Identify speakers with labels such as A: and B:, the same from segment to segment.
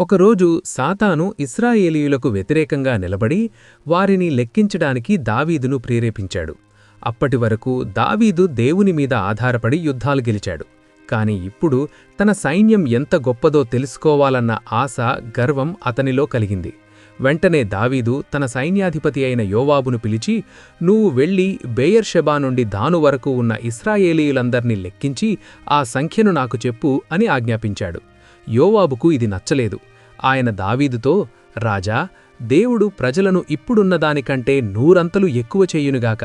A: ఒకరోజు సాతాను ఇస్రాయేలీయులకు వ్యతిరేకంగా నిలబడి వారిని లెక్కించడానికి దావీదును ప్రేరేపించాడు. అప్పటి వరకు దావీదు దేవుని మీద ఆధారపడి యుద్ధాలు గెలిచాడు. కాని ఇప్పుడు తన సైన్యం ఎంత గొప్పదో తెలుసుకోవాలన్న ఆశ గర్వం అతనిలో కలిగింది. వెంటనే దావీదు తన సైన్యాధిపతి అయిన యోవాబును పిలిచి నువ్వు వెళ్ళి బేయర్షెబా నుండి దాను వరకు ఉన్న ఇస్రాయేలీయులందర్నీ లెక్కించి ఆ సంఖ్యను నాకు చెప్పు అని ఆజ్ఞాపించాడు. యోవాబుకు ఇది నచ్చలేదు. ఆయన దావీదుతో రాజా దేవుడు ప్రజలను ఇప్పుడున్నదానికంటే నూరంతలు ఎక్కువ చేయునుగాక.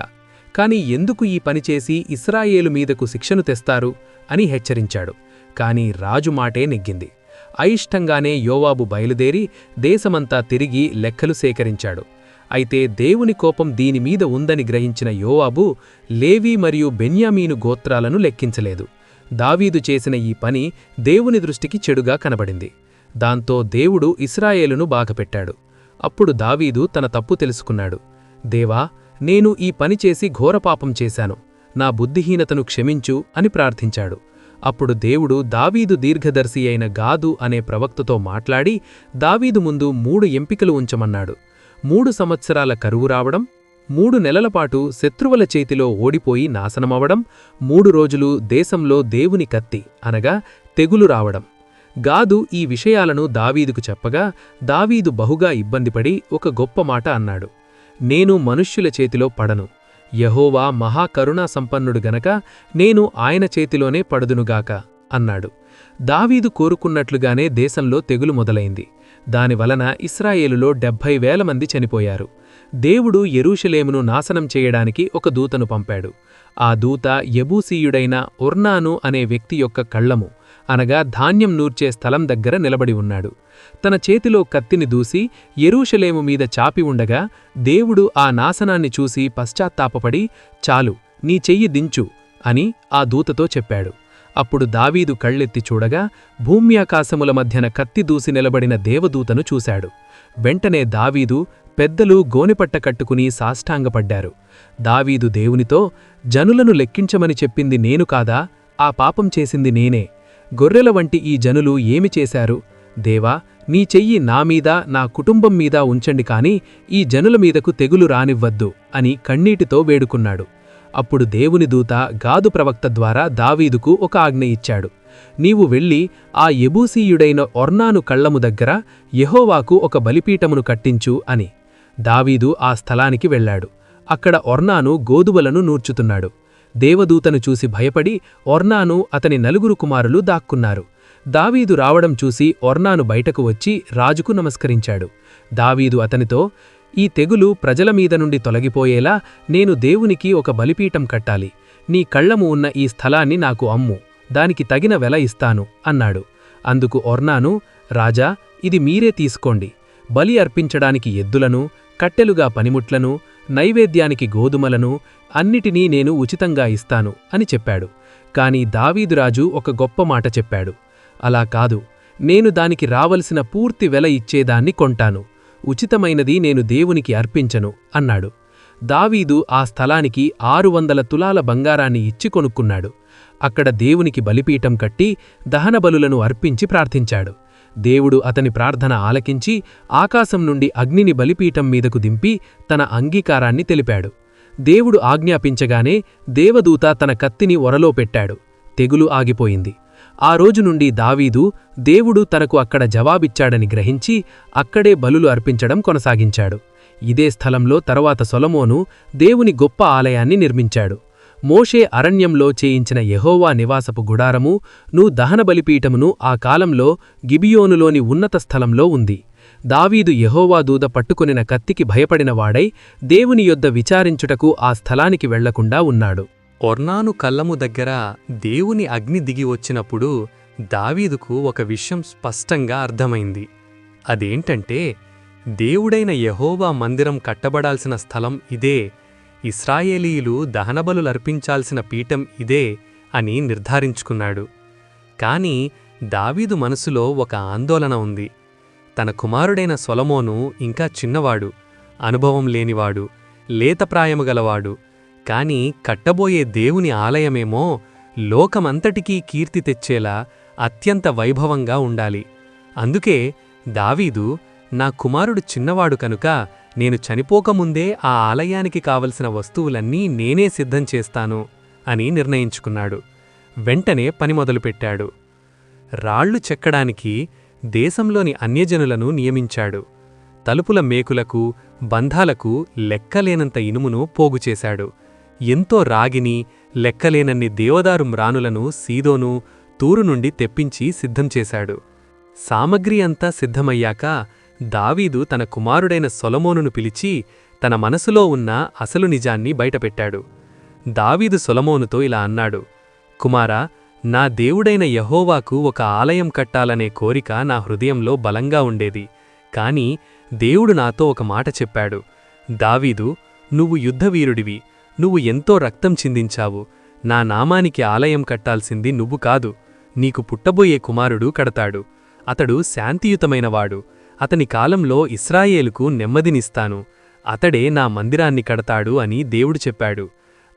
A: కాని ఎందుకు ఈ పనిచేసి ఇస్రాయేలు మీదకు శిక్షను తెస్తారు? అని హెచ్చరించాడు. కాని రాజు మాటే నెగ్గింది. అయిష్టంగానే యోవాబు బయలుదేరి దేశమంతా తిరిగి లెక్కలు సేకరించాడు. అయితే దేవుని కోపం దీనిమీద ఉందని గ్రహించిన యోవాబు లేవీ మరియు బెన్యామీను గోత్రాలను లెక్కించలేదు. దావీదు చేసిన ఈ పని దేవుని దృష్టికి చెడుగా కనబడింది. దాంతో దేవుడు ఇస్రాయేలును బాగపెట్టాడు. అప్పుడు దావీదు తన తప్పు తెలుసుకున్నాడు. దేవా నేను ఈ పని చేసి ఘోరపాపం చేశాను. నా బుద్ధిహీనతను క్షమించు అని ప్రార్థించాడు. అప్పుడు దేవుడు దావీదు దీర్ఘదర్శి అయిన గాదు అనే ప్రవక్తతో మాట్లాడి దావీదు ముందు మూడు ఎంపికలు ఉంచమన్నాడు. మూడు సంవత్సరాల కరువు రావడం మూడు నెలలపాటు శత్రువుల చేతిలో ఓడిపోయి నాశనమవడం మూడు రోజులు దేశంలో దేవుని కత్తి అనగా తెగులు రావడం. గాదు ఈ విషయాలను దావీదుకు చెప్పగా దావీదు బహుగా ఇబ్బందిపడి ఒక గొప్ప మాట అన్నాడు. నేను మనుష్యుల చేతిలో పడను. యహోవా మహాకరుణా సంపన్నుడు గనక నేను ఆయన చేతిలోనే పడుదునుగాక అన్నాడు. దావీదు కోరుకున్నట్లుగానే దేశంలో తెగులు మొదలైంది. దానివలన ఇస్రాయేలులో డెబ్భై వేల మంది చనిపోయారు. దేవుడు ఎరూషలేమును నాశనం చేయడానికి ఒక దూతను పంపాడు. ఆ దూత యబూసీయుడైన ఉర్నాను అనే వ్యక్తి యొక్క కళ్ళము అనగా ధాన్యం నూర్చే స్థలం దగ్గర నిలబడి ఉన్నాడు. తన చేతిలో కత్తిని దూసి ఎరూషలేము మీద చాపి ఉండగా దేవుడు ఆ నాశనాన్ని చూసి పశ్చాత్తాపపడి చాలు నీ చెయ్యి దించు అని ఆ దూతతో చెప్పాడు. అప్పుడు దావీదు కళ్ళెత్తి చూడగా భూమ్యాకాశముల మధ్యన కత్తి దూసి నిలబడిన దేవదూతను చూశాడు. వెంటనే దావీదు పెద్దలు గోనెపట్ట కట్టుకుని సాష్టాంగపడ్డారు. దావీదు దేవునితో జనులను లెక్కించమని చెప్పింది నేను కాదా? ఆ పాపం చేసింది నేనే. గొర్రెల వంటి ఈ జనులు ఏమి చేశారు? దేవా నీ చెయ్యి నామీద నా కుటుంబం మీద ఉంచండి కాని ఈ జనుల మీదకు తెగులు రానివ్వద్దు అని కన్నీటితో వేడుకున్నాడు. అప్పుడు దేవుని దూత గాదు ప్రవక్త ద్వారా దావీదుకు ఒక ఆజ్ఞ ఇచ్చాడు. నీవు వెళ్ళి ఆ ఎబూసీయుడైన ఒర్నాను కళ్ళము దగ్గర యహోవాకు ఒక బలిపీఠమును కట్టించు అని. దావీదు ఆ స్థలానికి వెళ్ళాడు అక్కడ ఒర్నాను గోధువలను నూర్చుతున్నాడు. దేవదూతను చూసి భయపడి ఒర్నాను అతని నలుగురు కుమారులు దాక్కున్నారు. దావీదు రావడం చూసి ఒర్నాను బయటకు వచ్చి రాజుకు నమస్కరించాడు. దావీదు అతనితో ఈ తెగులు ప్రజల మీద నుండి తొలగిపోయేలా నేను దేవునికి ఒక బలిపీఠం కట్టాలి. నీ కళ్ళము ఉన్న ఈ స్థలాన్ని నాకు అమ్ము. దానికి తగిన వెల ఇస్తాను అన్నాడు. అందుకు ఒర్నాను రాజా ఇది మీరే తీసుకోండి. బలి అర్పించడానికి ఎద్దులను కట్టెలుగా పనిముట్లను నైవేద్యానికి గోధుమలను అన్నిటినీ నేను ఉచితంగా ఇస్తాను అని చెప్పాడు. కాని దావీదురాజు ఒక గొప్ప మాట చెప్పాడు. అలా కాదు నేను దానికి రావలసిన పూర్తి వెల ఇచ్చేదాన్ని కొంటాను. ఉచితమైనది నేను దేవునికి అర్పించను అన్నాడు. దావీదు ఆ స్థలానికి ఆరు వందల తులాల బంగారాన్ని ఇచ్చి కొనుక్కున్నాడు. అక్కడ దేవునికి బలిపీఠం కట్టి దహనబలులను అర్పించి ప్రార్థించాడు. దేవుడు అతని ప్రార్థన ఆలకించి ఆకాశం నుండి అగ్నిని బలిపీఠం మీదకు దింపి తన అంగీకారాన్ని తెలిపాడు. దేవుడు ఆజ్ఞాపించగానే దేవదూత తన కత్తిని ఒరలో పెట్టాడు. తెగులు ఆగిపోయింది. ఆ రోజు నుండి దావీదు దేవుడు తనకు అక్కడ జవాబిచ్చాడని గ్రహించి అక్కడే బలులు అర్పించడం కొనసాగించాడు. ఇదే స్థలంలో తరువాత సొలమోను దేవుని గొప్ప ఆలయాన్ని నిర్మించాడు. మోషే అరణ్యంలో చేయించిన యహోవా నివాసపు గుడారము ను దహనబలిపీఠమును ఆ కాలంలో గిబియోనులోని ఉన్నత స్థలంలో ఉంది. దావీదు యహోవా దూద పట్టుకొనిన కత్తికి భయపడినవాడై దేవుని యొద్ద విచారించుటకు ఆ స్థలానికి వెళ్ళకుండా ఉన్నాడు.
B: ఒర్నాను కల్లము దగ్గర దేవుని అగ్ని దిగి వచ్చినప్పుడు దావీదుకు ఒక విషయం స్పష్టంగా అర్థమైంది. అదేంటంటే దేవుడైన యహోవా మందిరం కట్టబడాల్సిన స్థలం ఇదే ఇస్రాయేలీయులు దహనబలులర్పించాల్సిన పీఠం ఇదే అని నిర్ధారించుకున్నాడు. కాని దావీదు మనసులో ఒక ఆందోళన ఉంది. తన కుమారుడైన సొలమోను ఇంకా చిన్నవాడు అనుభవం లేనివాడు లేతప్రాయము గలవాడు. కాని కట్టబోయే దేవుని ఆలయమేమో లోకమంతటికీ కీర్తి తెచ్చేలా అత్యంత వైభవంగా ఉండాలి. అందుకే దావీదు నా కుమారుడు చిన్నవాడు కనుక నేను చనిపోకముందే ఆ ఆలయానికి కావలసిన వస్తువులన్నీ నేనే సిద్ధం చేస్తాను అని నిర్ణయించుకున్నాడు. వెంటనే పని మొదలుపెట్టాడు. రాళ్ళు చెక్కడానికి దేశంలోని అన్యజనులను నియమించాడు. తలుపుల మేకులకు బంధాలకు లెక్కలేనంత ఇనుమును పోగుచేశాడు ఎంతో రాగిని లెక్కలేనన్ని దేవదారు మ్రానులను సీదోను తూరు నుండి తెప్పించి సిద్ధం చేశాడు. సామగ్రి అంతా సిద్ధమయ్యాక దావీదు తన కుమారుడైన సొలమోనును పిలిచి తన మనసులో ఉన్న అసలు నిజాన్ని బయటపెట్టాడు. దావీదు సొలమోనుతో ఇలా అన్నాడు కుమారా నా దేవుడైన యహోవాకు ఒక ఆలయం కట్టాలనే కోరిక నా హృదయంలో బలంగా ఉండేది. కాని దేవుడు నాతో ఒక మాట చెప్పాడు. దావీదు నువ్వు యుద్ధవీరుడివి నువ్వు ఎంతో రక్తం చిందించావు. నా నామానికి ఆలయం కట్టాల్సింది నువ్వు కాదు నీకు పుట్టబోయే కుమారుడు కడతాడు. అతడు శాంతియుతమైనవాడు. అతని కాలంలో ఇస్రాయేలుకు నెమ్మదినిస్తాను. అతడే నా మందిరాన్ని కడతాడు అని దేవుడు చెప్పాడు.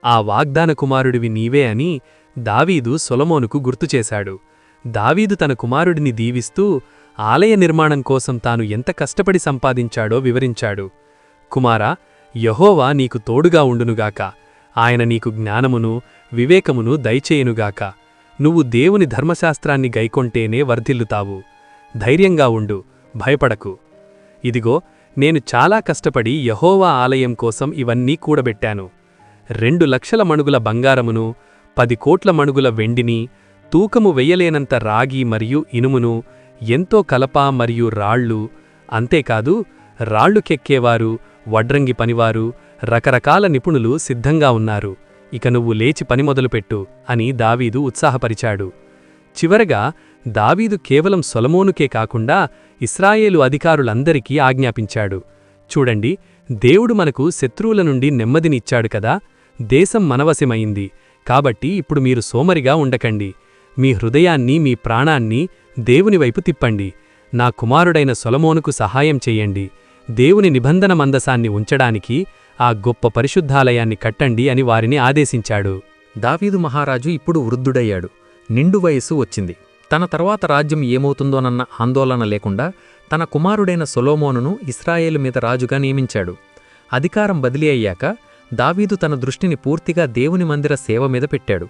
B: ఆ వాగ్దాన కుమారుడివి నీవే అని దావీదు సొలమోనుకు గుర్తుచేశాడు దావీదు తన కుమారుడిని దీవిస్తూ ఆలయ నిర్మాణం కోసం తాను ఎంత కష్టపడి సంపాదించాడో వివరించాడు. కుమారా యహోవా నీకు తోడుగా ఉండునుగాక. ఆయన నీకు జ్ఞానమును వివేకమును దయచేయునుగాక. నువ్వు దేవుని ధర్మశాస్త్రాన్ని గైకొంటేనే వర్ధిల్లుతావు. ధైర్యంగా ఉండు. భయపడకు. ఇదిగో నేను చాలా కష్టపడి యహోవా ఆలయం కోసం ఇవన్నీ కూడబెట్టాను. రెండు లక్షల మణుగుల బంగారమును పది కోట్ల మణుగుల వెండిని తూకము వెయ్యలేనంత రాగి మరియు ఇనుమును ఎంతో కలప మరియు రాళ్ళు అంతేకాదు రాళ్ళు కెక్కేవారు వడ్రంగి పనివారు రకరకాల నిపుణులు సిద్ధంగా ఉన్నారు. ఇక నువ్వు లేచి పని మొదలుపెట్టు అని దావీదు ఉత్సాహపరిచాడు. చివరగా దావీదు కేవలం సొలమోనుకే కాకుండా ఇస్రాయేలు అధికారులందరికీ ఆజ్ఞాపించాడు. చూడండి దేవుడు మనకు శత్రువుల నుండి నెమ్మదినిచ్చాడు కదా దేశం మనవశమైంది. కాబట్టి ఇప్పుడు మీరు సోమరిగా ఉండకండి. మీ హృదయాన్ని మీ ప్రాణాన్ని దేవుని వైపు తిప్పండి. నా కుమారుడైన సొలమోనుకు సహాయం చెయ్యండి దేవుని నిబంధన మందసాన్ని ఉంచడానికి ఆ గొప్ప పరిశుద్ధాలయాన్ని కట్టండి అని వారిని ఆదేశించాడు.
A: దావీదు మహారాజు ఇప్పుడు వృద్ధుడయ్యాడు. నిండు వయస్సు వచ్చింది. తన తర్వాత రాజ్యం ఏమవుతుందోనన్న ఆందోళన లేకుండా తన కుమారుడైన సొలోమోనును ఇస్రాయేలు మీద రాజుగా నియమించాడు. అధికారం బదిలీ అయ్యాక దావీదు తన దృష్టిని పూర్తిగా దేవుని మందిర సేవ మీద పెట్టాడు.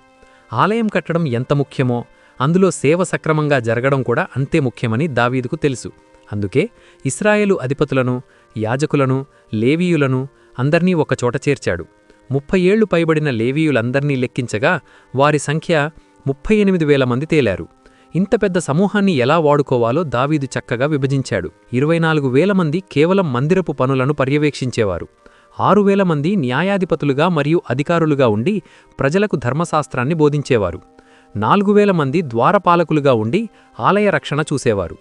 A: ఆలయం కట్టడం ఎంత ముఖ్యమో అందులో సేవ సక్రమంగా జరగడం కూడా అంతే ముఖ్యమని దావీదుకు తెలుసు. అందుకే ఇస్రాయేలు అధిపతులను యాజకులను లేవీయులను అందర్నీ ఒకచోట చేర్చాడు. ముప్పై ఏళ్ళు పైబడిన లేవీయులందర్నీ లెక్కించగా వారి సంఖ్య ముప్పై ఎనిమిది వేల మంది తేలారు. ఇంత పెద్ద సమూహాన్ని ఎలా వాడుకోవాలో దావీదు చక్కగా విభజించాడు. ఇరవై నాలుగు వేల మంది కేవలం మందిరపు పనులను పర్యవేక్షించేవారు. ఆరు వేల మంది న్యాయాధిపతులుగా మరియు అధికారులుగా ఉండి ప్రజలకు ధర్మశాస్త్రాన్ని బోధించేవారు. నాలుగు వేల మంది ద్వారపాలకులుగా ఉండి ఆలయ రక్షణ చూసేవారు.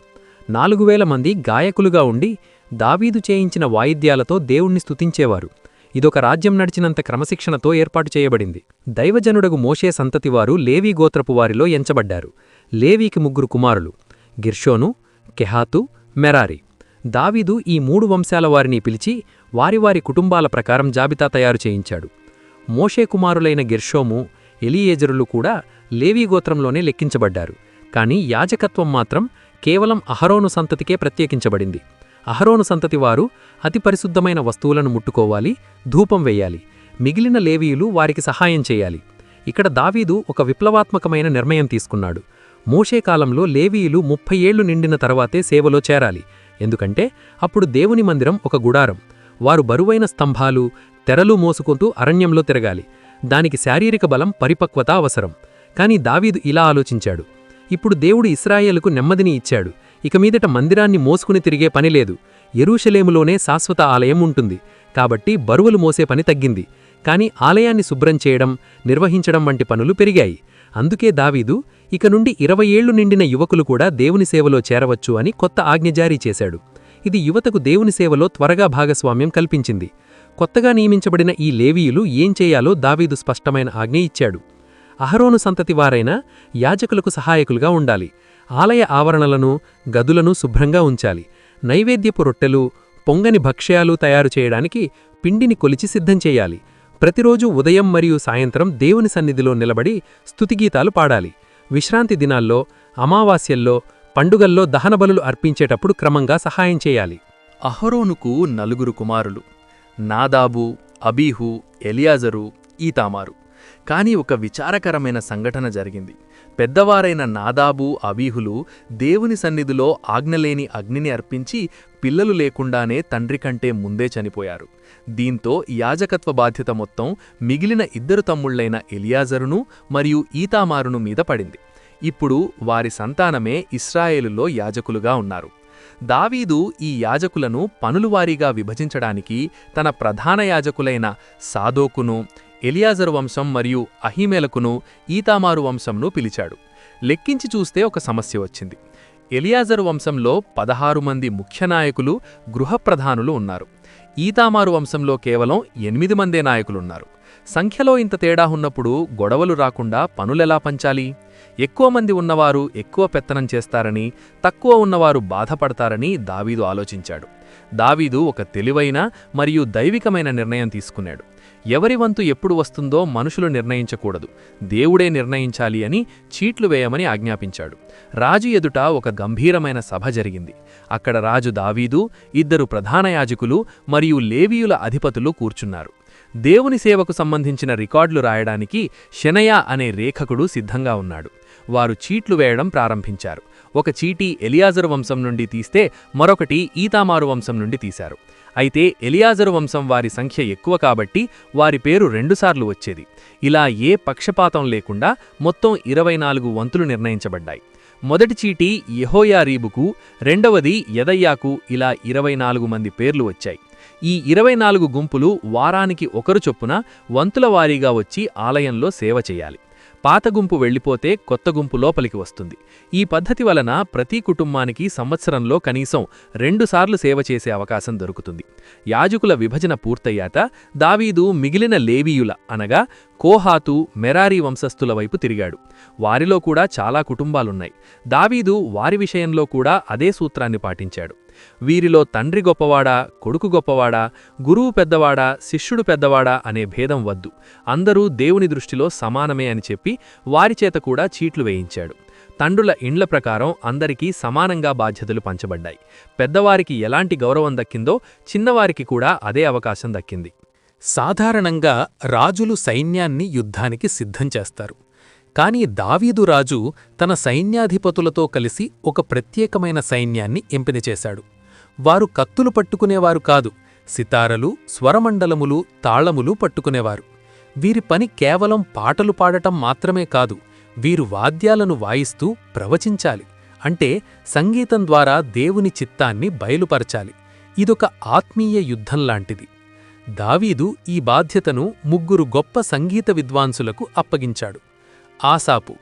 A: నాలుగు వేల మంది గాయకులుగా ఉండి దావీదు చేయించిన వాయిద్యాలతో దేవుణ్ణి స్తుతించేవారు. ఇదొక రాజ్యం నడిచినంత క్రమశిక్షణతో ఏర్పాటు చేయబడింది. దైవజనుడగు మోషే సంతతివారు లేవీ గోత్రపు వారిలో ఎంచబడ్డారు. లేవీకి ముగ్గురు కుమారులు గిర్షోను కెహాతు మెరారి. దావీదు ఈ మూడు వంశాల వారిని పిలిచి వారి వారి కుటుంబాల ప్రకారం జాబితా తయారు చేయించాడు. మోషే కుమారులైన గిర్షోము ఎలియేజరులు కూడా లేవీ గోత్రంలోనే లెక్కించబడ్డారు. కాని యాజకత్వం మాత్రం కేవలం అహరోను సంతతికే ప్రత్యేకించబడింది. అహరోను సంతతి వారు అతి పరిశుద్ధమైన వస్తువులను ముట్టుకోవాలి ధూపం వెయ్యాలి మిగిలిన లేవీయులు వారికి సహాయం చేయాలి. ఇక్కడ దావీదు ఒక విప్లవాత్మకమైన నిర్ణయం తీసుకున్నాడు. మోషే కాలంలో లేవీయులు ముప్పై ఏళ్ళు నిండిన తర్వాతే సేవలో చేరాలి. ఎందుకంటే అప్పుడు దేవుని మందిరం ఒక గుడారం. వారు బరువైన స్తంభాలు తెరలు మోసుకుంటూ అరణ్యంలో తిరగాలి. దానికి శారీరక బలం పరిపక్వత అవసరం. కాని దావీదు ఇలా ఆలోచించాడు. ఇప్పుడు దేవుడు ఇస్రాయేలుకు నెమ్మదిని ఇచ్చాడు. ఇక మీదట మందిరాన్ని మోసుకుని తిరిగే పనిలేదు ఎరూషలేములోనే శాశ్వత ఆలయం ఉంటుంది. కాబట్టి బరువులు మోసే పని తగ్గింది. కాని ఆలయాన్ని శుభ్రం చేయడం నిర్వహించడం వంటి పనులు పెరిగాయి. అందుకే దావీదు ఇక నుండి ఇరవై ఏళ్ళు నిండిన యువకులు కూడా దేవుని సేవలో చేరవచ్చు అని కొత్త ఆజ్ఞ జారీ చేశాడు. ఇది యువతకు దేవుని సేవలో త్వరగా భాగస్వామ్యం కల్పించింది. కొత్తగా నియమించబడిన ఈ లేవీయులు ఏం చేయాలో దావీదు స్పష్టమైన ఆజ్ఞ ఇచ్చాడు. అహరోను సంతతి వారైన యాజకులకు సహాయకులుగా ఉండాలి. ఆలయ ఆవరణలను గదులను శుభ్రంగా ఉంచాలి. నైవేద్యపు రొట్టెలు పొంగని భక్ష్యాలు తయారు చేయడానికి పిండిని కొలిచి సిద్ధం చేయాలి. ప్రతిరోజు ఉదయం మరియు సాయంత్రం దేవుని సన్నిధిలో నిలబడి స్థుతిగీతాలు పాడాలి. విశ్రాంతి దినాల్లో అమావాస్యల్లో
B: పండుగల్లో దహనబలులు అర్పించేటప్పుడు క్రమంగా సహాయం చేయాలి.
C: అహరోనుకు నలుగురు కుమారులు నాదాబు అబీహు ఎలియాజరు ఈతామారు. కానీ ఒక విచారకరమైన సంఘటన జరిగింది. పెద్దవారైన నాదాబు అబీహులు దేవుని సన్నిధిలో ఆజ్ఞలేని అగ్నిని అర్పించి పిల్లలు లేకుండానే తండ్రి కంటే ముందే చనిపోయారు. దీంతో యాజకత్వ బాధ్యత మొత్తం మిగిలిన ఇద్దరు తమ్ముళ్ళైన ఎలియాజరును మరియు ఈతామారును మీద పడింది. ఇప్పుడు వారి సంతానమే ఇస్రాయేలులో యాజకులుగా ఉన్నారు. దావీదు ఈ యాజకులను పనులువారీగా విభజించడానికి తన ప్రధాన యాజకులైన సాదోకును ఎలియాజరు వంశం మరియు అహిమేలకును ఈతామారు వంశంను పిలిచాడు. లెక్కించి చూస్తే ఒక సమస్య వచ్చింది. ఎలియాజరు వంశంలో పదహారు మంది ముఖ్య నాయకులు గృహప్రధానులు ఉన్నారు. ఈతామారు వంశంలో కేవలం ఎనిమిది మందే నాయకులున్నారు. సంఖ్యలో ఇంత తేడా ఉన్నప్పుడు గొడవలు రాకుండా పనులెలా పంచాలి? ఎక్కువ మంది ఉన్నవారు ఎక్కువ పెత్తనం చేస్తారని తక్కువ ఉన్నవారు బాధపడతారని దావీదు ఆలోచించాడు. దావీదు ఒక తెలివైన మరియు దైవికమైన నిర్ణయం తీసుకున్నాడు. ఎవరి వంతు ఎప్పుడు వస్తుందో మనుషులు నిర్ణయించకూడదు. దేవుడే నిర్ణయించాలి అని చీట్లు వేయమని ఆజ్ఞాపించాడు. రాజు ఎదుట ఒక గంభీరమైన సభ జరిగింది. అక్కడ రాజు దావీదు ఇద్దరు ప్రధాన యాజకులు మరియు లేవీయుల అధిపతులు కూర్చున్నారు. దేవుని సేవకు సంబంధించిన రికార్డులు రాయడానికి శనయ అనే రేఖకుడు సిద్ధంగా ఉన్నాడు. వారు చీట్లు వేయడం ప్రారంభించారు. ఒక చీటీ ఎలియాజరు వంశం నుండి తీస్తే మరొకటి ఈతామారు వంశం నుండి తీశారు. అయితే ఎలియాజరు వంశం వారి సంఖ్య ఎక్కువ కాబట్టి వారి పేరు రెండుసార్లు వచ్చేది. ఇలా ఏ పక్షపాతం లేకుండా మొత్తం ఇరవై నాలుగు వంతులు నిర్ణయించబడ్డాయి. మొదటి చీటీ యహోయారీబుకు రెండవది యదయ్యాకు ఇలా ఇరవై నాలుగు మంది పేర్లు వచ్చాయి. ఈ ఇరవై నాలుగు గుంపులు వారానికి ఒకరు చొప్పున వంతుల వారీగా వచ్చి ఆలయంలో సేవ చేయాలి. పాత గుంపు వెళ్ళిపోతే కొత్త గుంపు లోపలికి వస్తుంది. ఈ పద్ధతి వలన ప్రతి కుటుంబానికి సంవత్సరంలో కనీసం రెండుసార్లు సేవ చేసే అవకాశం దొరుకుతుంది. యాజకుల విభజన పూర్తయ్యాక దావీదు మిగిలిన లేవీయుల అనగా కోహాతు మెరారీ వంశస్థుల వైపు తిరిగాడు. వారిలో కూడా చాలా కుటుంబాలున్నాయి. దావీదు వారి విషయంలో కూడా అదే సూత్రాన్ని పాటించాడు. వీరిలో తండ్రి గొప్పవాడా కొడుకు గొప్పవాడా గురువు పెద్దవాడా శిష్యుడు పెద్దవాడా అనే భేదం వద్దు. అందరూ దేవుని దృష్టిలో సమానమే అని చెప్పి వారిచేత కూడా చీట్లు వేయించాడు. తండ్రుల ఇండ్ల ప్రకారం అందరికీ సమానంగా బాధ్యతలు పంచబడ్డాయి. పెద్దవారికి ఎలాంటి గౌరవం దక్కిందో చిన్నవారికి కూడా అదే అవకాశం దక్కింది.
B: సాధారణంగా రాజులు సైన్యాన్ని యుద్ధానికి సిద్ధం చేస్తారు. కాని దావీదు రాజు తన సైన్యాధిపతులతో కలిసి ఒక ప్రత్యేకమైన సైన్యాన్ని ఎంపిక చేశాడు. వారు కత్తులు పట్టుకునేవారు కాదు సితారలు స్వరమండలములు తాళములు పట్టుకునేవారు. వీరి పని కేవలం పాటలు పాడటం మాత్రమే కాదు వీరు వాద్యాలను వాయిస్తూ ప్రవచించాలి. అంటే సంగీతం ద్వారా దేవుని చిత్తాన్ని బయలుపరచాలి. ఇదొక ఆత్మీయ యుద్ధంలాంటిది దావీదు ఈ బాధ్యతను ముగ్గురు గొప్ప సంగీత విద్వాంసులకు అప్పగించాడు. ఆసాపు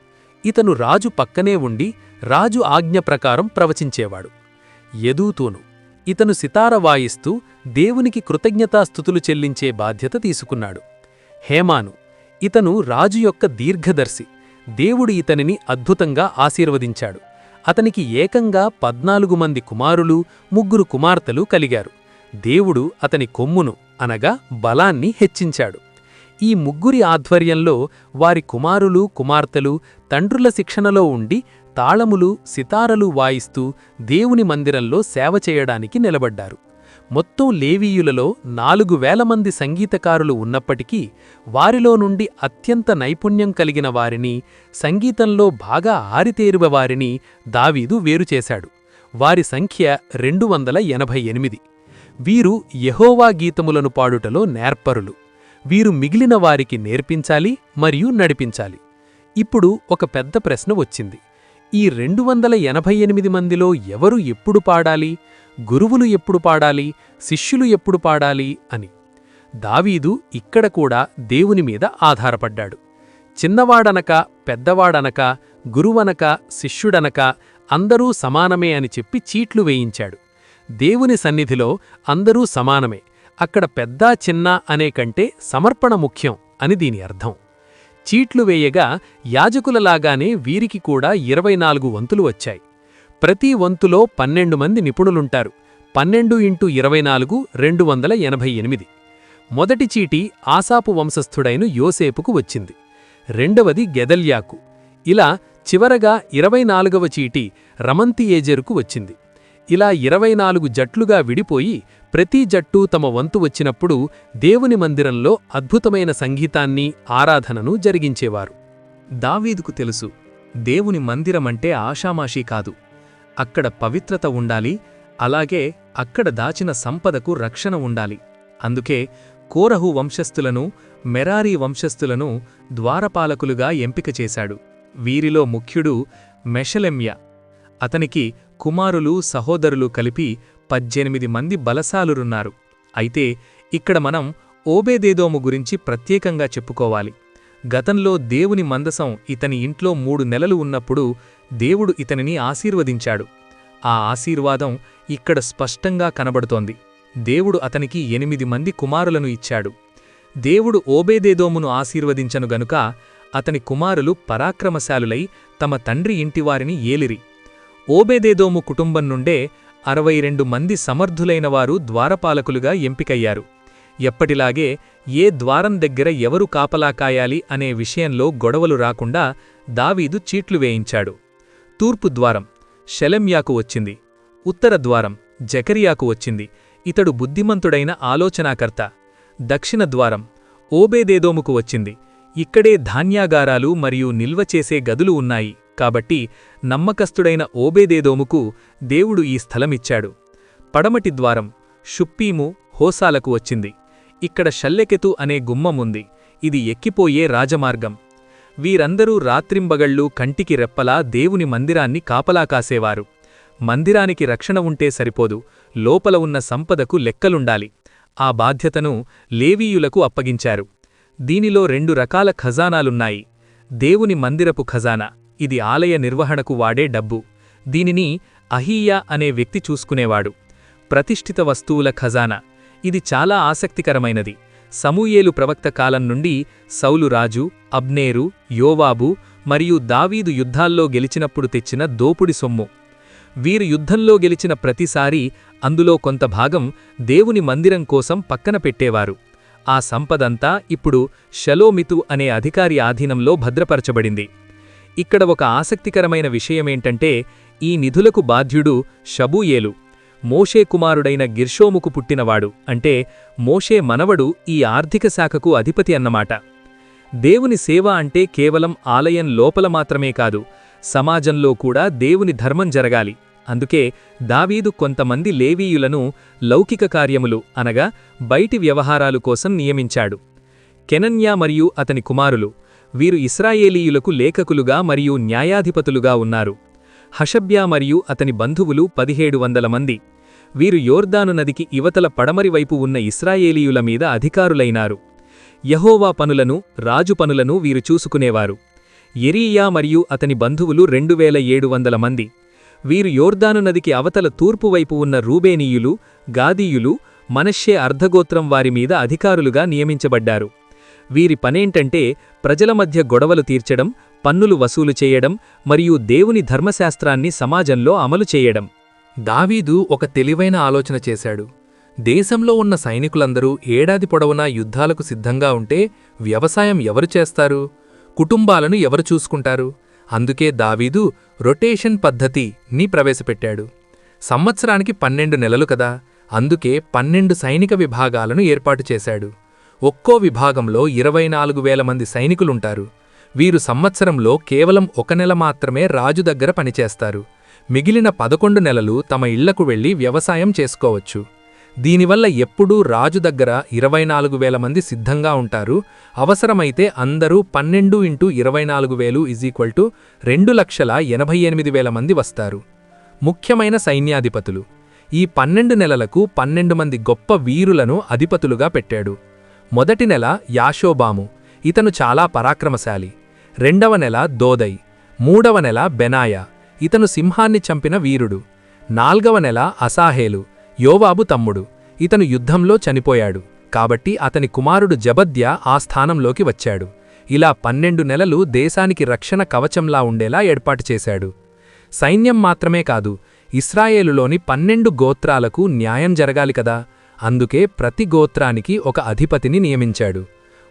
B: ఇతను రాజు పక్కనే ఉండి రాజు ఆజ్ఞ ప్రకారం ప్రవచించేవాడు. యదూతూను ఇతను సితార వాయిస్తూ దేవునికి కృతజ్ఞతాస్థుతులు చెల్లించే బాధ్యత తీసుకున్నాడు. హేమాను ఇతను రాజు యొక్క దీర్ఘదర్శి. దేవుడు ఇతనిని అద్భుతంగా ఆశీర్వదించాడు. అతనికి ఏకంగా పద్నాలుగు మంది కుమారులు ముగ్గురు కుమార్తెలు కలిగారు. దేవుడు అతని కొమ్మును అనగా బలాన్ని హెచ్చించాడు. ఈ ముగ్గురి ఆధ్వర్యంలో వారి కుమారులు కుమార్తెలు తండ్రుల శిక్షణలో ఉండి తాళములు సితారలు వాయిస్తూ దేవుని మందిరంలో సేవ చేయడానికి నిలబడ్డారు. మొత్తం లేవీయులలో నాలుగు వేల మంది సంగీతకారులు ఉన్నప్పటికీ వారిలో నుండి అత్యంత నైపుణ్యం కలిగిన వారిని సంగీతంలో బాగా ఆరితేరువ వారిని దావీదు వేరుచేశాడు వారి సంఖ్య రెండు వందల ఎనభై ఎనిమిది. వీరు యహోవా గీతములను పాడుటలో నేర్పరులు. వీరు మిగిలిన వారికి నేర్పించాలి మరియు నడిపించాలి. ఇప్పుడు ఒక పెద్ద ప్రశ్న వచ్చింది. ఈ రెండు వందల ఎనభై ఎనిమిది మందిలో ఎవరు ఎప్పుడు పాడాలి? గురువులు ఎప్పుడు పాడాలి? శిష్యులు ఎప్పుడు పాడాలి? అని. దావీదు ఇక్కడ కూడా దేవుని మీద ఆధారపడ్డాడు. చిన్నవాడనక పెద్దవాడనక గురువనక శిష్యుడనక అందరూ సమానమే అని చెప్పి చీట్లు వేయించాడు. దేవుని సన్నిధిలో అందరూ సమానమే. అక్కడ పెద్ద చిన్న అనే కంటే సమర్పణ ముఖ్యం అని దీని అర్థం. చీట్లు వేయగా యాజకులలాగానే వీరికి కూడా ఇరవై నాలుగు వంతులు వచ్చాయి. ప్రతి వంతులో పన్నెండు మంది నిపుణులుంటారు. పన్నెండు ఇంటూ ఇరవై నాలుగు రెండు వందల ఎనభై ఎనిమిది. మొదటి చీటి ఆసాపు వంశస్థుడైన యోసేపుకు వచ్చింది. రెండవది గెదల్యాకు. ఇలా చివరగా ఇరవై నాలుగవ చీటి రమంతియేజెరుకు వచ్చింది. ఇలా ఇరవై నాలుగు జట్లుగా విడిపోయి ప్రతి జట్టు తమ వంతు వచ్చినప్పుడు దేవుని మందిరంలో అద్భుతమైన సంగీతాన్ని ఆరాధనను జరిగించేవారు. దావీదుకు తెలుసు దేవుని మందిరమంటే ఆషామాషీ కాదు. అక్కడ పవిత్రత ఉండాలి అలాగే అక్కడ దాచిన సంపదకు రక్షణ ఉండాలి. అందుకే కోరహు వంశస్థులను మెరారీ వంశస్థులను ద్వారపాలకులుగా ఎంపిక చేశాడు. వీరిలో ముఖ్యుడు మెషలెమ్య. అతనికి కుమారులు సహోదరులు కలిపి పద్దెనిమిది మంది బలసాలురున్నారు అయితే ఇక్కడ మనం ఓబేదేదోము గురించి ప్రత్యేకంగా చెప్పుకోవాలి. గతంలో దేవుని మందసం ఇతని ఇంట్లో మూడు నెలలు ఉన్నప్పుడు దేవుడు ఇతనిని ఆశీర్వదించాడు. ఆ ఆశీర్వాదం ఇక్కడ స్పష్టంగా కనబడుతోంది. దేవుడు అతనికి ఎనిమిది మంది కుమారులను ఇచ్చాడు. దేవుడు ఓబేదేదోమును ఆశీర్వదించను గనుక అతని కుమారులు పరాక్రమశాలులై తమ తండ్రి ఇంటివారిని ఏలిరి. ఓబేదేదోము కుటుంబం నుండే అరవై రెండు మంది సమర్థులైనవారు ద్వారపాలకులుగా ఎంపికయ్యారు. ఎప్పటిలాగే ఏ ద్వారం దగ్గర ఎవరు కాపలా కాయాలి అనే విషయంలో గొడవలు రాకుండా దావీదు చీట్లు వేయించాడు. తూర్పు ద్వారం షెలెమ్యాకు వచ్చింది. ఉత్తర ద్వారం జకరియాకు వచ్చింది. ఇతడు బుద్ధిమంతుడైన ఆలోచనాకర్త. దక్షిణ ద్వారం ఓబేదేదోముకు వచ్చింది. ఇక్కడే ధాన్యాగారాలు మరియు నిల్వచేసే గదులు ఉన్నాయి. కాబట్టి నమ్మకస్తుడైన ఓబేదేదోముకు దేవుడు ఈ స్థలమిచ్చాడు. పడమటి ద్వారం షుప్పీము హోసాలకు వచ్చింది. ఇక్కడ షల్లెకెతు అనే గుమ్మముంది. ఇది ఎక్కిపోయే రాజమార్గం. వీరందరూ రాత్రింబగళ్ళు కంటికి రెప్పలా దేవుని మందిరాన్ని కాపలా కాసేవారు. మందిరానికి రక్షణ ఉంటే సరిపోదు. లోపల ఉన్న సంపదకు లెక్కలుండాలి. ఆ బాధ్యతను లేవీయులకు అప్పగించారు. దీనిలో రెండు రకాల ఖజానాలున్నాయి. దేవుని మందిరపు ఖజానా. ఇది ఆలయ నిర్వహణకు వాడే డబ్బు. దీనిని అహీయా అనే వ్యక్తి చూసుకునేవాడు. ప్రతిష్ఠిత వస్తువుల ఖజానా. ఇది చాలా ఆసక్తికరమైనది. సమూయేలు ప్రవక్త కాలం నుండి సౌలు రాజు అబ్నేరు యోవాబు మరియు దావీదు యుద్ధాల్లో గెలిచినప్పుడు తెచ్చిన దోపుడి సొమ్ము. వీరు యుద్ధంలో గెలిచిన ప్రతిసారీ అందులో కొంత భాగం దేవుని మందిరం కోసం పక్కన పెట్టేవారు. ఆ సంపదంతా ఇప్పుడు షలోమితు అనే అధికారి ఆధీనంలో భద్రపరచబడింది. ఇక్కడ ఒక ఆసక్తికరమైన విషయమేంటంటే ఈ నిధులకు బాధ్యుడు షబూయేలు మోషే కుమారుడైన గిర్షోముకు పుట్టినవాడు. అంటే మోషే మనవడు ఈ ఆర్థిక శాఖకు అధిపతి అన్నమాట. దేవుని సేవ అంటే కేవలం ఆలయం లోపల మాత్రమే కాదు సమాజంలో కూడా దేవుని ధర్మం జరగాలి. అందుకే దావీదు కొంతమంది లేవీయులను లౌకిక కార్యములు అనగా బయటి వ్యవహారాలు కోసం నియమించాడు. కెనన్యా మరియు అతని కుమారులు వీరు ఇస్రాయేలీయులకు లేఖకులుగా మరియు న్యాయాధిపతులుగా ఉన్నారు. హషబ్యా మరియు అతని బంధువులు పదిహేడు వందల మంది. వీరు యోర్దాను నదికి ఇవతల పడమరి వైపు ఉన్న ఇస్రాయేలీయుల మీద అధికారులైనారు. యహోవా పనులను రాజు పనులను వీరు చూసుకునేవారు. ఎరీయా మరియు అతని బంధువులు రెండు వేల ఏడు వందల మంది. వీరు యోర్దాను నదికి అవతల తూర్పు వైపు ఉన్న రూబేనీయులు గాదీయులు మనశ్శే అర్ధగోత్రం వారి మీద అధికారులుగా నియమించబడ్డారు. వీరి పనేంటంటే ప్రజల మధ్య గొడవలు తీర్చడం పన్నులు వసూలు చేయడం మరియు దేవుని ధర్మశాస్త్రాన్ని సమాజంలో అమలు చేయడం.
A: దావీదు ఒక తెలివైన ఆలోచన చేశాడు. దేశంలో ఉన్న సైనికులందరూ ఏడాది పొడవునా యుద్ధాలకు సిద్ధంగా ఉంటే వ్యవసాయం ఎవరు చేస్తారు? కుటుంబాలను ఎవరు చూసుకుంటారు? అందుకే దావీదు రొటేషన్ పద్ధతి ని ప్రవేశపెట్టాడు. సంవత్సరానికి పన్నెండు నెలలు కదా అందుకే పన్నెండు సైనిక విభాగాలను ఏర్పాటు చేశాడు. ఒక్కో విభాగంలో ఇరవై నాలుగు వేల మంది సైనికులుంటారు. వీరు సంవత్సరంలో కేవలం ఒక నెల మాత్రమే రాజు దగ్గర పనిచేస్తారు. మిగిలిన పదకొండు నెలలు తమ ఇళ్ళకు వెళ్ళి వ్యవసాయం చేసుకోవచ్చు. దీనివల్ల ఎప్పుడూ రాజు దగ్గర ఇరవై నాలుగు వేల మంది సిద్ధంగా ఉంటారు. అవసరమైతే అందరూ పన్నెండు ఇంటూ ఇరవై నాలుగు వేలు ఈక్వల్ టు రెండు లక్షల ఎనభై ఎనిమిది వేల మంది వస్తారు. ముఖ్యమైన సైన్యాధిపతులు. ఈ పన్నెండు నెలలకు పన్నెండు మంది గొప్ప వీరులను అధిపతులుగా పెట్టాడు. మొదటి నెల యాషోబాము. ఇతను చాలా పరాక్రమశాలి. రెండవ నెల దోదై. మూడవ నెల బెనాయ. ఇతను సింహాన్ని చంపిన వీరుడు. నాల్గవ నెల అసాహేలు. యోవాబు తమ్ముడు. ఇతను యుద్ధంలో చనిపోయాడు. కాబట్టి అతని కుమారుడు జబద్య ఆ స్థానంలోకి వచ్చాడు. ఇలా పన్నెండు నెలలు దేశానికి రక్షణ కవచంలా ఉండేలా ఏర్పాటు చేశాడు. సైన్యం మాత్రమే కాదు ఇస్రాయేలులోని పన్నెండు గోత్రాలకు న్యాయం జరగాలి కదా? అందుకే ప్రతి గోత్రానికి ఒక అధిపతిని నియమించాడు.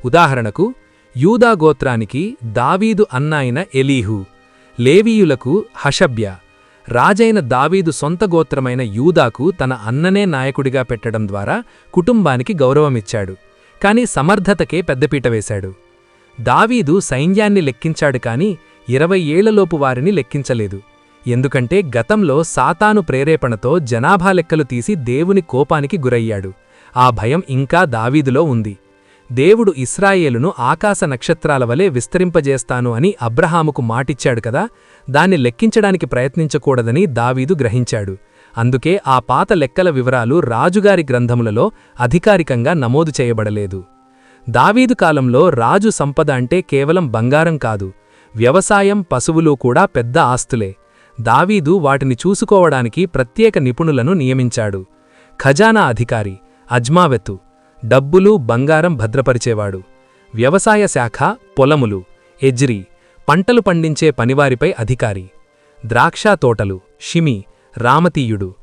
A: ఉదాహరణకు యూదా గోత్రానికి దావీదు అన్నాయిన ఎలీహు
B: లేవీయులకు హషబ్య రాజైన దావీదు సొంత గోత్రమైన యూదాకు తన అన్ననే నాయకుడిగా పెట్టడం ద్వారా కుటుంబానికి గౌరవమిచ్చాడు కాని సమర్థతకే పెద్దపీట వేశాడు. దావీదు సైన్యాన్ని లెక్కించాడు కాని ఇరవై ఏళ్ళలోపు వారిని లెక్కించలేదు. ఎందుకంటే గతంలో సాతాను ప్రేరేపణతో జనాభా లెక్కలు తీసి దేవుని కోపానికి గురయ్యాడు. ఆ భయం ఇంకా దావీదులో ఉంది. దేవుడు ఇస్రాయేలును ఆకాశ నక్షత్రాల వలె విస్తరింపజేస్తాను అని అబ్రహాముకు మాటిచ్చాడు కదా దాన్ని లెక్కించడానికి ప్రయత్నించకూడదని దావీదు గ్రహించాడు. అందుకే ఆ పాత లెక్కల వివరాలు రాజుగారి గ్రంథములలో అధికారికంగా నమోదు చేయబడలేదు. దావీదు కాలంలో రాజు సంపద అంటే కేవలం బంగారం కాదు వ్యవసాయం పశువులు కూడా పెద్ద ఆస్తులే. దావీదు వాటిని చూసుకోవడానికి ప్రత్యేక నిపుణులను నియమించాడు. ఖజానా అధికారి అజ్మావెతు డబ్బులు బంగారం భద్రపరిచేవాడు. వ్యవసాయ శాఖ పొలములు ఎజ్రి పంటలు పండించే పనివారిపై అధికారి. ద్రాక్షా తోటలు షిమి రామతీయుడు.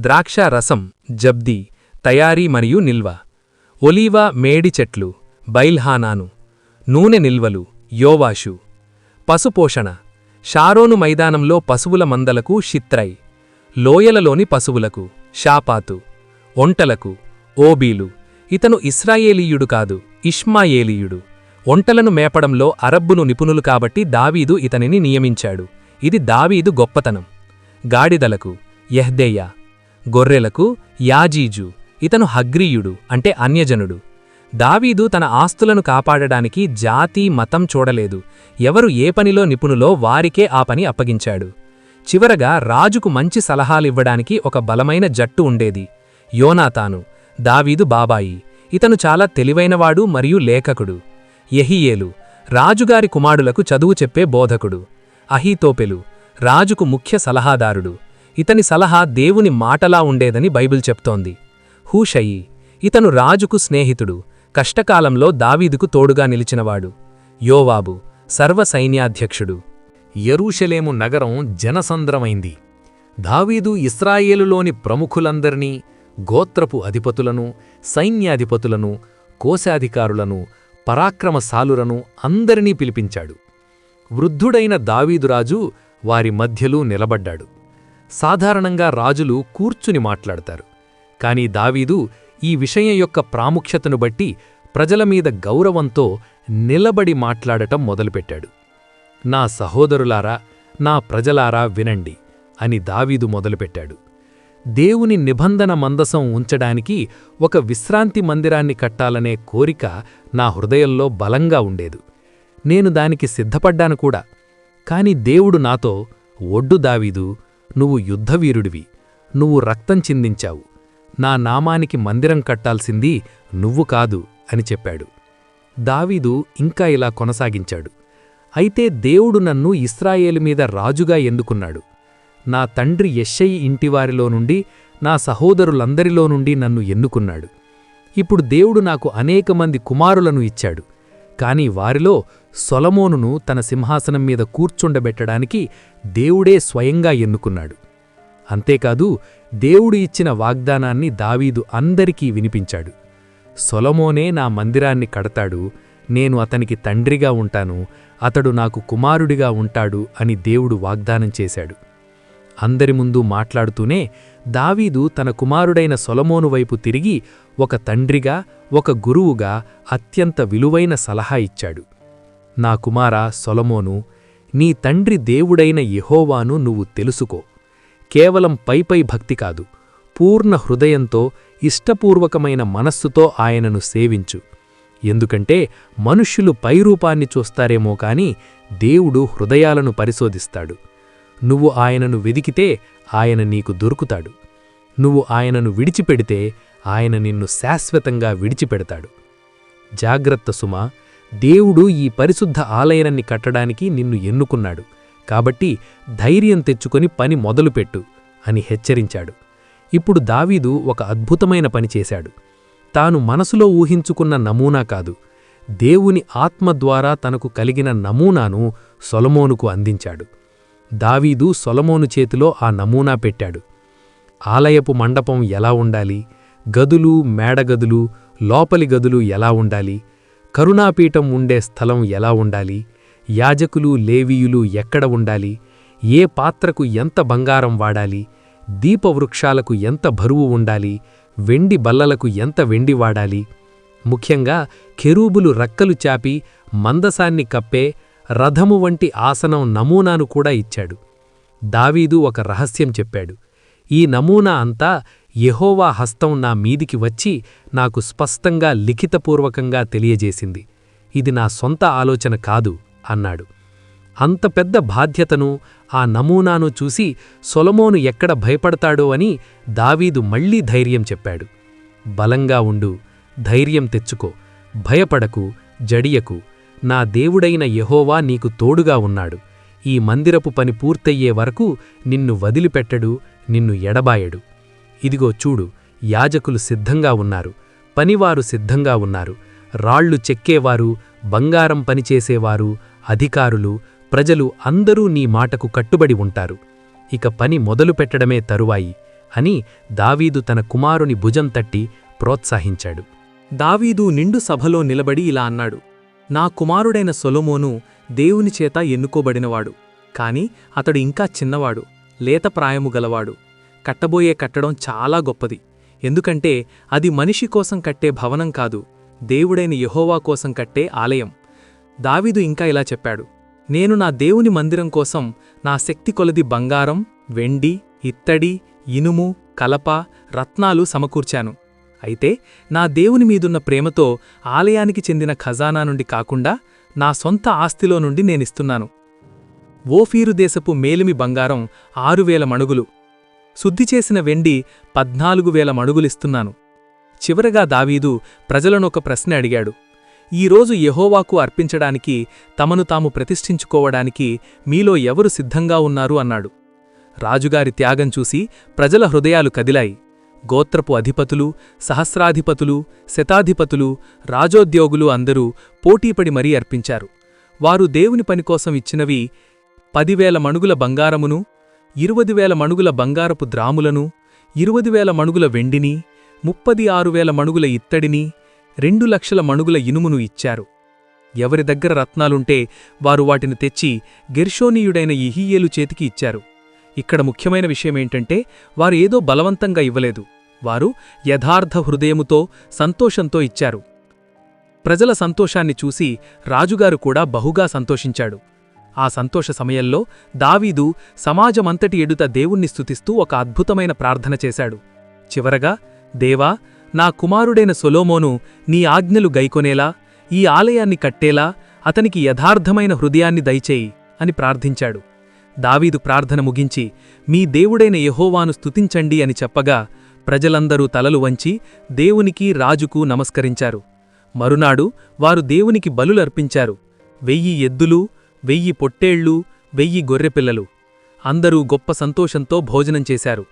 B: ద్రాక్ష రసం జబ్ది తయారీ మరియు నిల్వ. ఒలీవా మేడి చెట్లు బైల్హానాను. నూనె నిల్వలు యోవాషు. పశుపోషణ షారోను మైదానంలో పశువుల మందలకు షిత్రై లోయలలోని పశువులకు షాపాతు ఒంటలకు ఓబీలు. ఇతను ఇస్రాయేలీయుడు కాదు ఇష్మాయేలీయుడు. ఒంటలను మేపడంలో అరబ్బును నిపుణులు కాబట్టి దావీదు ఇతనిని నియమించాడు. ఇది దావీదు గొప్పతనం. గాడిదలకు యహ్దేయ. గొర్రెలకు యాజీజు. ఇతను హగ్రీయుడు అంటే అన్యజనుడు. దావీదు తన ఆస్తులను కాపాడడానికి జాతి మతం చూడలేదు. ఎవరు ఏ పనిలో నిపుణులో వారికే ఆ పని అప్పగించాడు. చివరగా రాజుకు మంచి సలహాలివ్వడానికి ఒక బలమైన జట్టు ఉండేది. యోనాతాను దావీదు బాబాయి. ఇతను చాలా తెలివైనవాడు మరియు లేఖకుడు. యహియేలు రాజుగారి కుమారులకు చదువు చెప్పే బోధకుడు. అహీతోపెలు రాజుకు ముఖ్య సలహాదారుడు. ఇతని సలహా దేవుని మాటలా ఉండేదని బైబిల్ చెప్తోంది. హూషయి ఇతను రాజుకు స్నేహితుడు. కష్టకాలంలో దావీదుకు తోడుగా నిలిచినవాడు. యోవాబు సర్వసైన్యాధ్యక్షుడు.
A: యరూషలేము నగరం జనసంద్రమైంది. దావీదు ఇస్రాయేలులోని ప్రముఖులందర్నీ గోత్రపు అధిపతులను సైన్యాధిపతులను కోశాధికారులను పరాక్రమశాలులను అందరినీ పిలిపించాడు. వృద్ధుడైన దావీదురాజు వారి మధ్యలో నిలబడ్డాడు. సాధారణంగా రాజులు కూర్చుని మాట్లాడతారు. కాని దావీదు ఈ విషయం యొక్క ప్రాముఖ్యతను బట్టి ప్రజల మీద గౌరవంతో నిలబడి మాట్లాడటం మొదలుపెట్టాడు. నా సహోదరులారా నా ప్రజలారా వినండి అని దావీదు మొదలుపెట్టాడు. దేవుని నిబంధన మందసం ఉంచడానికి ఒక విశ్రాంతి మందిరాన్ని కట్టాలనే కోరిక నా హృదయంలో బలంగా ఉండేదు. నేను దానికి సిద్ధపడ్డాను కూడా. కాని దేవుడు నాతో ఒడ్డు దావీదు నువ్వు యుద్ధవీరుడివి నువ్వు రక్తం చిందించావు నా నామానికి మందిరం కట్టాల్సింది నువ్వు కాదు అని చెప్పాడు. దావీదు ఇంకా ఇలా కొనసాగించాడు. అయితే దేవుడు నన్ను ఇస్రాయేలు మీద రాజుగా ఎన్నుకున్నాడు నా తండ్రి యెషయి ఇంటివారిలో నుండి నా సహోదరులందరిలో నుండి నన్ను ఎన్నుకున్నాడు. ఇప్పుడు దేవుడు నాకు అనేక మంది కుమారులను ఇచ్చాడు. కాని వారిలో సొలమోనును తన సింహాసనం మీద కూర్చుండబెట్టడానికి దేవుడే స్వయంగా ఎన్నుకున్నాడు. అంతేకాదు దేవుడు ఇచ్చిన వాగ్దానాన్ని దావీదు అందరికీ వినిపించాడు. సొలమోనే నా మందిరాన్ని కడతాడు నేను అతనికి తండ్రిగా ఉంటాను అతడు నాకు కుమారుడిగా ఉంటాడు అని దేవుడు వాగ్దానం చేశాడు. అందరి ముందు మాట్లాడుతూనే దావీదు తన కుమారుడైన సొలమోను వైపు తిరిగి ఒక తండ్రిగా ఒక గురువుగా అత్యంత విలువైన సలహా ఇచ్చాడు. నా కుమారా సొలమోను నీ తండ్రి దేవుడైన యెహోవాను నువ్వు తెలుసుకో. కేవలం పైపై భక్తి కాదు పూర్ణ హృదయంతో ఇష్టపూర్వకమైన మనస్సుతో ఆయనను సేవించు. ఎందుకంటే మనుష్యులు పైరూపాన్ని చూస్తారేమో కాని దేవుడు హృదయాలను పరిశోధిస్తాడు. నువ్వు ఆయనను వెదికితే ఆయన నీకు దొరుకుతాడు. నువ్వు ఆయనను విడిచిపెడితే ఆయన నిన్ను శాశ్వతంగా విడిచిపెడతాడు. జాగ్రత్త సుమా దేవుడు ఈ పరిశుద్ధ ఆలయాన్ని కట్టడానికి నిన్ను ఎన్నుకున్నాడు. కాబట్టి ధైర్యం తెచ్చుకొని పని మొదలుపెట్టు అని హెచ్చరించాడు. ఇప్పుడు దావీదు ఒక అద్భుతమైన పని చేశాడు. తాను మనసులో ఊహించుకున్న నమూనా కాదు. దేవుని ఆత్మ ద్వారా తనకు కలిగిన నమూనాను సొలమోనుకు అందించాడు. దావీదు సొలమోను చేతిలో ఆ నమూనా పెట్టాడు. ఆలయపు మండపం ఎలా ఉండాలి? గదులు మేడగదులు లోపలి గదులు ఎలా ఉండాలి? కరుణాపీఠం ఉండే స్థలం ఎలా ఉండాలి?
B: యాజకులు లేవీయులు ఎక్కడ ఉండాలి? ఏ పాత్రకు ఎంత బంగారం వాడాలి? దీపవృక్షాలకు ఎంత బరువు ఉండాలి? వెండి బల్లలకు ఎంత వెండి వాడాలి? ముఖ్యంగా కెరూబులు రక్కలు చాపి మందసాన్ని కప్పే రథము వంటి ఆసనం నమూనాను కూడా ఇచ్చాడు. దావీదు ఒక రహస్యం చెప్పాడు. ఈ నమూనా అంతా యహోవా హస్తం నా మీదికి వచ్చి నాకు స్పష్టంగా లిఖితపూర్వకంగా తెలియజేసింది. ఇది నా సొంత ఆలోచన కాదు. అన్నాడు. అంత పెద్ద బాధ్యతను ఆ నమూనాను చూసి సొలమోను ఎక్కడ భయపడతాడో అని దావీదు మళ్ళీ ధైర్యం చెప్పాడు. బలంగా ఉండు ధైర్యం తెచ్చుకో భయపడకు జడియకు. నా దేవుడైన యహోవా నీకు తోడుగా ఉన్నాడు. ఈ మందిరపు పని పూర్తయ్యే వరకు నిన్ను వదిలిపెట్టడు నిన్ను ఎడబాయడు. ఇదిగో చూడు యాజకులు సిద్ధంగా ఉన్నారు పనివారు సిద్ధంగా ఉన్నారు. రాళ్ళు చెక్కేవారు బంగారం పనిచేసేవారు అధికారులు ప్రజలు అందరూ నీ మాటకు కట్టుబడి ఉంటారు. ఇక పని మొదలు పెట్టడమే తరువాయి అని దావీదు తన కుమారుని భుజం తట్టి ప్రోత్సహించాడు.
A: దావీదు నిండు సభలో నిలబడి ఇలా అన్నాడు నా కుమారుడైన సొలోమోను దేవుని చేత ఎన్నుకోబడినవాడు కాని అతడు ఇంకా చిన్నవాడు లేత ప్రాయము గలవాడు. కట్టబోయే కట్టడం చాలా గొప్పది ఎందుకంటే అది మనిషి కోసం కట్టే భవనం కాదు దేవుడైన యహోవా కోసం కట్టే ఆలయం. దావీదు ఇంకా ఇలా చెప్పాడు నేను నా దేవుని మందిరం కోసం నా శక్తి కొలది బంగారం వెండి ఇత్తడి ఇనుము కలప రత్నాలు సమకూర్చాను. అయితే నా దేవుని మీదున్న ప్రేమతో ఆలయానికి చెందిన ఖజానా నుండి కాకుండా నా సొంత ఆస్తిలో నుండి నేనిస్తున్నాను ఓఫీరు దేశపు మేలిమి బంగారం ఆరువేల మణుగులు శుద్ధి చేసిన వెండి పద్నాలుగు వేల మణుగులిస్తున్నాను చివరగా దావీదు ప్రజలనొక ప్రశ్న అడిగాడు ఈరోజు యహోవాకు అర్పించడానికి తమను తాము ప్రతిష్ఠించుకోవడానికి మీలో ఎవరు సిద్ధంగా ఉన్నారు అన్నాడు. రాజుగారి త్యాగం చూసి ప్రజల హృదయాలు కదిలాయి. గోత్రపు అధిపతులు సహస్రాధిపతులు శతాధిపతులు రాజోద్యోగులు అందరూ పోటీపడి మరీ అర్పించారు. వారు దేవుని పనికోసం ఇచ్చినవి పదివేల మణుగుల బంగారమును ఇరువది వేల మణుగుల బంగారపు ద్రాములను ఇరువది వేల మణుగుల వెండిని ముప్పది ఆరు వేల మణుగుల ఇత్తడిని రెండు లక్షల మణుగుల ఇనుమును ఇచ్చారు. ఎవరి దగ్గర రత్నాలుంటే వారు వాటిని తెచ్చి గెర్షోనీయుడైన ఇహియేలు చేతికి ఇచ్చారు. ఇక్కడ ముఖ్యమైన విషయమేంటంటే వారు ఏదో బలవంతంగా ఇవ్వలేదు. వారు యథార్థ హృదయముతో సంతోషంతో ఇచ్చారు. ప్రజల సంతోషాన్ని చూసి రాజుగారు కూడా బహుగా సంతోషించాడు. ఆ సంతోష సమయంలో దావీదు సమాజమంతటి ఎడుత దేవుణ్ణి స్తుతిస్తూ ఒక అద్భుతమైన ప్రార్థన చేశాడు. చివరగా దేవా నా కుమారుడైన సొలోమోను నీ ఆజ్ఞలు గైకొనేలా ఈ ఆలయాన్ని కట్టేలా అతనికి యథార్థమైన హృదయాన్ని దయచేయి అని ప్రార్థించాడు. దావీదు ప్రార్థన ముగించి మీ దేవుడైన యహోవాను స్తుతించండి అని చెప్పగా ప్రజలందరూ తలలు వంచి దేవునికి రాజుకు నమస్కరించారు. మరునాడు వారు దేవునికి బలులర్పించారు. వెయ్యి ఎద్దులు వెయ్యి పొట్టేళ్ళు వెయ్యి గొర్రెపిల్లలు. అందరూ గొప్ప సంతోషంతో భోజనం చేశారు.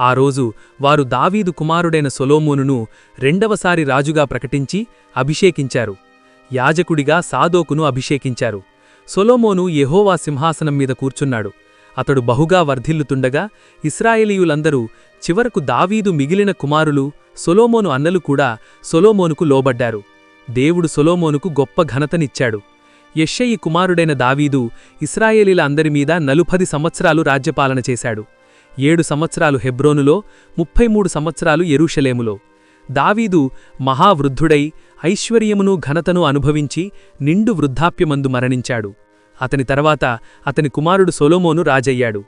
A: ఆ రోజు వారు దావీదు కుమారుడైన సొలోమోనును రెండవసారి రాజుగా ప్రకటించి అభిషేకించారు. యాజకుడిగా సాదోకును అభిషేకించారు. సొలోమోను యెహోవా సింహాసనం మీద కూర్చున్నాడు. అతడు బహుగా వర్ధిల్లుతుండగా ఇస్రాయేలీయులందరూ చివరకు దావీదు మిగిలిన కుమారులు సొలోమోను అన్నలు కూడా సొలోమోనుకు లోబడ్డారు. దేవుడు సొలోమోనుకు గొప్ప ఘనతనిచ్చాడు. యెషయి కుమారుడైన దావీదు ఇస్రాయేలీల అందరిమీద నలుపది సంవత్సరాలు రాజ్యపాలన చేశాడు. ఏడు సంవత్సరాలు హెబ్రోనులో ముప్పై మూడు సంవత్సరాలు ఎరూషలేములో దావీదు మహావృద్ధుడై ఐశ్వర్యమును ఘనతను అనుభవించి నిండు వృద్ధాప్యమందు మరణించాడు. అతని తర్వాత అతని కుమారుడు సొలోమోను రాజయ్యాడు.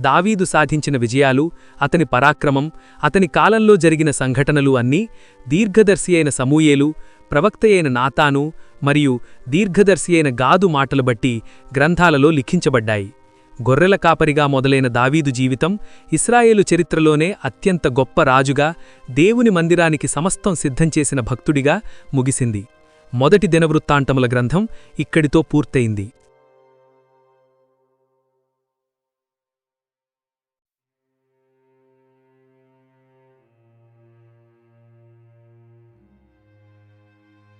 A: దావీదు సాధించిన విజయాలు అతని పరాక్రమం అతని కాలంలో జరిగిన సంఘటనలు అన్నీ దీర్ఘదర్శి అయిన సమూయేలు ప్రవక్తయైన నాతాను మరియు దీర్ఘదర్శి అయిన గాదు మాటలు బట్టి గ్రంథాలలో లిఖించబడ్డాయి. గొర్రెల కాపరిగా మొదలైన దావీదు జీవితం ఇస్రాయేలు చరిత్రలోనే అత్యంత గొప్ప రాజుగా దేవుని మందిరానికి సమస్తం సిద్ధం చేసిన భక్తుడిగా ముగిసింది. మొదటి దినవృత్తాంతముల గ్రంథం ఇక్కడితో పూర్తయింది.